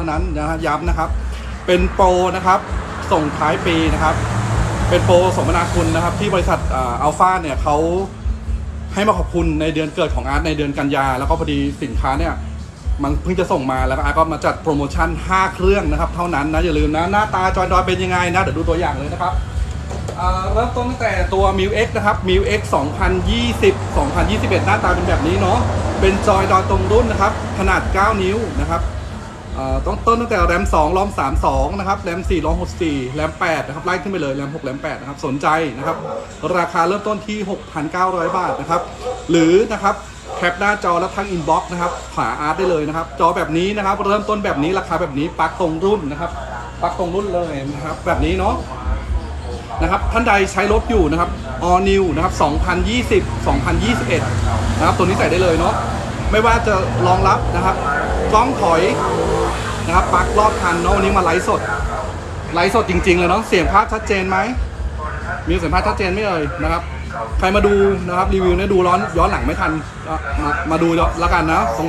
ท่านั้นนะฮะย้ำนะครับ เป็นโปรนะครับ ส่งท้ายปีนะครับ เป็นโปรสมนาคุณนะครับ ที่บริษัทอัลฟาเนี่ยเขาให้มาขอบคุณในเดือนเกิดของอาร์ตในเดือนกันยา แล้วก็พอดีสินค้าเนี่ยมันเพิ่งจะส่งมาแล้วก็อาร์ตก็มาจัดโปรโมชั่น 5 เครื่องนะครับ เท่านั้นนะอย่าลืมนะ หน้าตาจอยดอยเป็นยังไงนะ เดี๋ยวดูตัวอย่างเลยนะครับเริ่มต้นตั้งแต่ตัว m i u X นะครับ m i u X 2020 2021 หน้าตาเป็นแบบนี้เนาะเป็นจอยดอยตรงรุ่นนะครับ ขนาด 9 นิ้วนะครับ ต้องต้นตั้งแต่แรม2รอม32นะครับแรม4รอม64แรม8นะครับไล่ขึ้นไปเลยแรม6แรม8นะครับสนใจนะครับ ราคาเริ่มต้นที่ 6,900 บาทนะครับ หรือนะครับแคปหน้าจอแล้วทั้งอินบ็อกซ์นะครับฝาอาร์ตได้เลยนะครับ จอแบบนี้นะครับ เริ่มต้นแบบนี้ราคาแบบนี้ปักตรงรุ่นนะครับ ปักตรงรุ่นเลยนะครับ แบบนี้เนาะนะครับท่านใดใช้รถอยู่นะครับ all new นะครับ 2020 2021 นะครับ ตัวนี้ใส่ได้เลยเนาะไม่ว่าจะรองรับนะครับกล้องถอย นะครับปลั๊กรอบคันเนาะวันนี้มาไลฟ์สดไลฟ์สดจริง ๆ เลยเนาะเสียงภาพชัดเจนไหมมีเสียงภาพชัดเจนไหม่เอ่ยนะครับ ใครมาดูนะครับรีวิวเนี่ยดูร้อนย้อนหลังไม่ทันมามาดูแล้วกันนะตรงไหน